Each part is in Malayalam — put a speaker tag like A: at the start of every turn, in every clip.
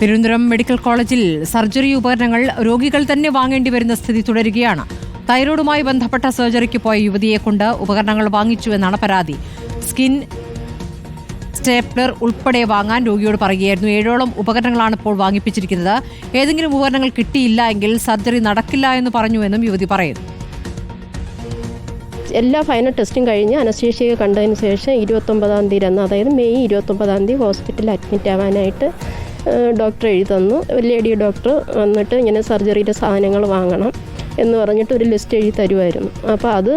A: തിരുവനന്തപുരം മെഡിക്കൽ കോളേജിൽ സർജറി ഉപകരണങ്ങൾ രോഗികൾ തന്നെ വാങ്ങേണ്ടി വരുന്ന സ്ഥിതി തുടരുകയാണ്. തൈറോയിഡുമായി ബന്ധപ്പെട്ട സർജറിക്ക് പോയ യുവതിയെ കൊണ്ട് ഉപകരണങ്ങൾ വാങ്ങിച്ചുവെന്നാണ് പരാതി. സ്കിൻ സ്റ്റേപ്ലർ ഉൾപ്പെടെ വാങ്ങാൻ രോഗിയോട് പറയുകയായിരുന്നു. ഏഴോളം ഉപകരണങ്ങളാണ് ഇപ്പോൾ വാങ്ങിപ്പിച്ചിരിക്കുന്നത്. ഏതെങ്കിലും ഉപകരണങ്ങൾ കിട്ടിയില്ല എങ്കിൽ സർജറി നടക്കില്ല എന്ന് പറഞ്ഞുവെന്നും യുവതി പറയുന്നു.
B: എല്ലാ ഫൈനൽ ടെസ്റ്റും കഴിഞ്ഞ് അനസ്തേഷ്യ കണ്ടതിന് ശേഷം ഇരുപത്തൊമ്പതാം തീയതി അന്ന് അതായത് മെയ് ഇരുപത്തൊമ്പതാം തീയതി ഹോസ്പിറ്റലിൽ അഡ്മിറ്റ് ആവാനായിട്ട് ഡോക്ടർ എഴുതി തന്നു. ലേഡി ഡോക്ടർ വന്നിട്ട് ഇങ്ങനെ സർജറിയുടെ സാധനങ്ങൾ വാങ്ങണം എന്ന് പറഞ്ഞിട്ട് ഒരു ലിസ്റ്റ് എഴുതി തരുമായിരുന്നു അപ്പോൾ അത്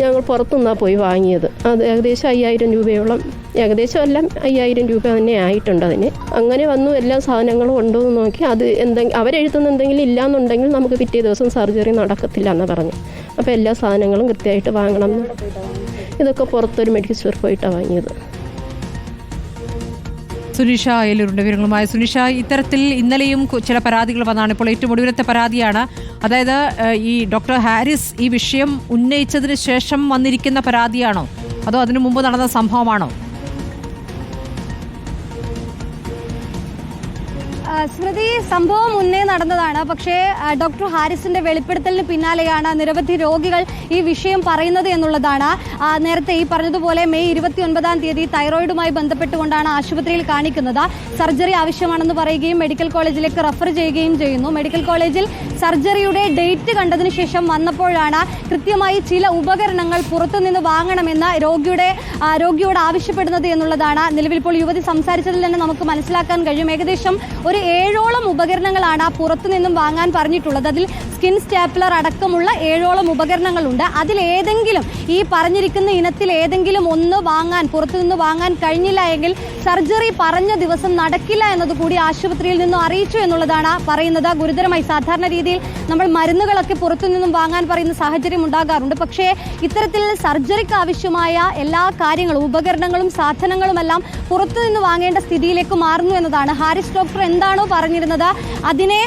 B: ഞങ്ങൾ പുറത്തുനിന്നാണ് പോയി വാങ്ങിയത്. അത് ഏകദേശം അയ്യായിരം രൂപയോളം ഏകദേശം എല്ലാം അയ്യായിരം രൂപ തന്നെ ആയിട്ടുണ്ട് അതിന്. അങ്ങനെ വന്നു എല്ലാ സാധനങ്ങളും ഉണ്ടോ എന്ന് നോക്കി. അത് എന്തെങ്കിലും അവരെഴുതുന്ന എന്തെങ്കിലും ഇല്ലാന്നുണ്ടെങ്കിൽ നമുക്ക് പിറ്റേ ദിവസം സർജറി നടക്കത്തില്ല എന്ന് പറഞ്ഞു. അപ്പോൾ എല്ലാ സാധനങ്ങളും കൃത്യമായിട്ട് വാങ്ങണം ഇതൊക്കെ പുറത്തൊരു മെഡിക്കൽ സ്റ്റോർ പോയിട്ടാണ് വാങ്ങിയത്.
A: സുനിഷ അയലൂരിന്റെ വിവരങ്ങളുമായി സുനിഷ ഇത്തരത്തിൽ ഇന്നലെയും ചില പരാതികൾ വന്നാണ്. ഇപ്പോൾ ഏറ്റവും ഒടുവിലത്തെ പരാതിയാണ്. അതായത് ഈ ഡോക്ടർ ഹാരിസ് ഈ വിഷയം ഉന്നയിച്ചതിന് ശേഷം വന്നിരിക്കുന്ന പരാതിയാണോ? അതോ അതിനു മുമ്പ് നടന്ന സംഭവമാണോ?
C: സ്മൃതി സംഭവം മുന്നേ നടന്നതാണ്. പക്ഷേ ഡോക്ടർ ഹാരിസിന്റെ വെളിപ്പെടുത്തലിന് പിന്നാലെയാണ് നിരവധി രോഗികൾ ഈ വിഷയം പറയുന്നത് എന്നുള്ളതാണ്. നേരത്തെ ഈ പറഞ്ഞതുപോലെ മെയ് ഇരുപത്തി ഒൻപതാം തീയതി തൈറോയിഡുമായി ബന്ധപ്പെട്ടുകൊണ്ടാണ് ആശുപത്രിയിൽ കാണിക്കുന്നത്. സർജറി ആവശ്യമാണെന്ന് പറയുകയും മെഡിക്കൽ കോളേജിലേക്ക് റഫർ ചെയ്യുകയും ചെയ്യുന്നു. മെഡിക്കൽ കോളേജിൽ സർജറിയുടെ ഡേറ്റ് കണ്ടതിന് ശേഷം വന്നപ്പോഴാണ് കൃത്യമായി ചില ഉപകരണങ്ങൾ പുറത്തുനിന്ന് വാങ്ങണമെന്ന് രോഗിയുടെ രോഗിയോട് ആവശ്യപ്പെടുന്നത് എന്നുള്ളതാണ്. നിലവിൽ ഇപ്പോൾ യുവതി സംസാരിച്ചതിൽ തന്നെ നമുക്ക് മനസ്സിലാക്കാൻ കഴിയും. ഏകദേശം ഒരു ഏഴോളം ഉപകരണങ്ങളാണ് ആ പുറത്തു നിന്നും വാങ്ങാൻ പറഞ്ഞിട്ടുള്ളത്. അതിൽ സ്കിൻ സ്റ്റാപ്ലർ അടക്കമുള്ള ഏഴോളം ഉപകരണങ്ങളുണ്ട്. അതിൽ ഏതെങ്കിലും ഈ പറഞ്ഞിരിക്കുന്ന ഇനത്തിൽ ഏതെങ്കിലും ഒന്ന് വാങ്ങാൻ പുറത്തുനിന്ന് വാങ്ങാൻ കഴിഞ്ഞില്ല എങ്കിൽ സർജറി പറഞ്ഞ ദിവസം നടക്കില്ല എന്നത് കൂടി ആശുപത്രിയിൽ നിന്നും അറിയിച്ചു എന്നുള്ളതാണ് പറയുന്നത്. ഗുരുതരമായി സാധാരണ രീതിയിൽ നമ്മൾ മരുന്നുകളൊക്കെ പുറത്തുനിന്നും വാങ്ങാൻ പറയുന്ന സാഹചര്യം ഉണ്ടാകാറുണ്ട്. പക്ഷേ ഇത്തരത്തിൽ സർജറിക്ക് ആവശ്യമായ എല്ലാ കാര്യങ്ങളും ഉപകരണങ്ങളും സാധനങ്ങളുമെല്ലാം പുറത്തുനിന്ന് വാങ്ങേണ്ട സ്ഥിതിയിലേക്ക് മാറുന്നു എന്നതാണ്. ഹാരിസ് ഡോക്ടർ എന്താണോ പറഞ്ഞിരുന്നത്? അതിനെ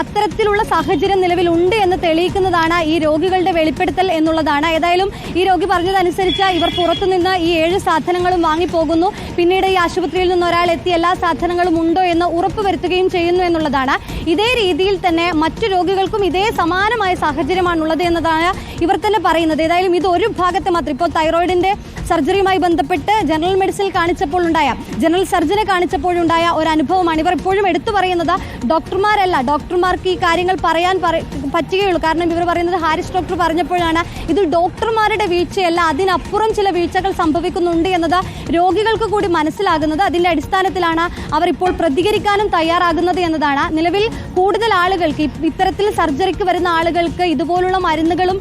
C: അത്തരത്തിലുള്ള സാഹചര്യം നിലവിലുണ്ട് എന്ന് തെളിയിക്കുന്നതാണ് ഈ രോഗികളുടെ വെളിപ്പെടുത്തൽ എന്നുള്ളതാണ്. ഏതായാലും ഈ രോഗി പറഞ്ഞതനുസരിച്ച് ഇവർ പുറത്തുനിന്ന് ഈ ഏഴ് സാധനങ്ങളും വാങ്ങിപ്പോകുന്നു. പിന്നീട് ഈ ആശുപത്രിയിൽ നിന്ന് ഒരാൾ എത്തി എല്ലാ സാധനങ്ങളും ഉണ്ടോ എന്ന് ഉറപ്പുവരുത്തുകയും ചെയ്യുന്നു എന്നുള്ളതാണ്. ഇതേ രീതിയിൽ തന്നെ മറ്റു രോഗികൾക്കും ഇതേ സമാനമായ സാഹചര്യമാണുള്ളത് എന്നതാണ് ഇവർ തന്നെ പറയുന്നത്. ഏതായാലും ഇത് ഒരു ഭാഗത്തെ മാത്രം. ഇപ്പോൾ തൈറോയിഡിന്റെ സർജറിയുമായി ബന്ധപ്പെട്ട് ജനറൽ മെഡിസിനിൽ കാണിച്ചപ്പോൾ ഉണ്ടായ ജനറൽ സർജനെ കാണിച്ചപ്പോഴുണ്ടായ ഒരു അനുഭവമാണ്. ഇവർ ഇപ്പോഴും എടുത്തു പറയുന്നത് ഡോക്ടർമാരല്ല. ഡോക്ടർമാർക്ക് ഈ കാര്യങ്ങൾ പറയാൻ പറ- പറ്റുകയുള്ളൂ. കാരണം ഇവർ പറയുന്നത് ഹാരിസ് ഡോക്ടർ പറഞ്ഞപ്പോഴാണ് ഇത് ഡോക്ടർമാരുടെ വീഴ്ചയല്ല അതിനപ്പുറം ചില വീഴ്ചകൾ സംഭവിക്കുന്നുണ്ട് എന്നത് രോഗികൾക്ക് കൂടി മനസ്സിലാകുന്നത്. അതിന്റെ അടിസ്ഥാനത്തിലാണ് അവർ ഇപ്പോൾ പ്രതികരിക്കാനും തയ്യാറാകുന്നത് എന്നതാണ്. നിലവിൽ കൂടുതൽ ആളുകൾക്ക് ഇത്തരത്തിൽ സർജറിക്ക് വരുന്ന ആളുകൾക്ക് ഇതുപോലുള്ള മരുന്നുകളും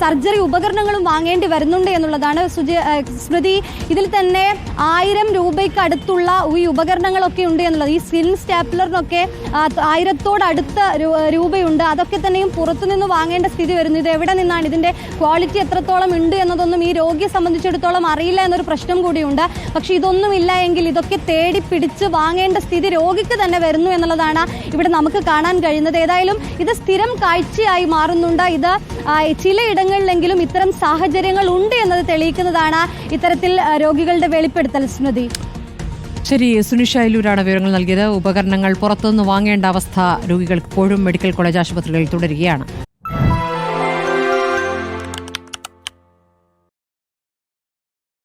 C: സർജറി ഉപകരണങ്ങളും വാങ്ങേണ്ടി വരുന്നുണ്ട് എന്നുള്ളതാണ് സുജി സ്മൃതി. ഇതിൽ തന്നെ ആയിരം രൂപയ്ക്ക് അടുത്തുള്ള ഈ ഉപകരണങ്ങളൊക്കെ ഉണ്ട് എന്നുള്ളത്. ഈ സ്കിൻ സ്റ്റാപ്ലറിനൊക്കെ ആയിരത്തോടടുത്ത രൂപയുണ്ട്. അതൊക്കെ തന്നെയും പുറത്തുനിന്ന് വാങ്ങേണ്ട സ്ഥിതി വരുന്നു. ഇത് എവിടെ നിന്നാണ് ഇതിന്റെ ക്വാളിറ്റി എത്രത്തോളം ഉണ്ട് എന്നതൊന്നും ഈ രോഗിയെ സംബന്ധിച്ചിടത്തോളം അറിയില്ല എന്നൊരു പ്രശ്നം കൂടിയുണ്ട്. പക്ഷെ ഇതൊന്നും ഇല്ല എങ്കിൽ ഇതൊക്കെ തേടി പിടിച്ച് വാങ്ങേണ്ട സ്ഥിതി രോഗിക്ക് തന്നെ വരുന്നു എന്നുള്ളതാണ് ഇവിടെ നമുക്ക് കാണാൻ കഴിയുന്നത്. ഏതായാലും ഇത് സ്ഥിരം കാഴ്ചയായി മാറുന്നുണ്ട്. ഇത് ചിലയിടങ്ങളിലെങ്കിലും ഇത്തരം സാഹചര്യങ്ങൾ ഉണ്ട് എന്നത് തെളിയിക്കുന്നതാണ് ഇത്തരത്തിൽ രോഗികളുടെ വെളിപ്പെടുത്തൽ. സ്മൃതി.
A: ശരി സുനിഷായിലൂരാണ് വിവരങ്ങൾ നൽകിയത്. ഉപകരണങ്ങൾ പുറത്തുനിന്ന് വാങ്ങേണ്ട അവസ്ഥ രോഗികൾക്ക് ഇപ്പോഴും മെഡിക്കൽ കോളേജ് ആശുപത്രികളിൽ തുടരുകയാണ്.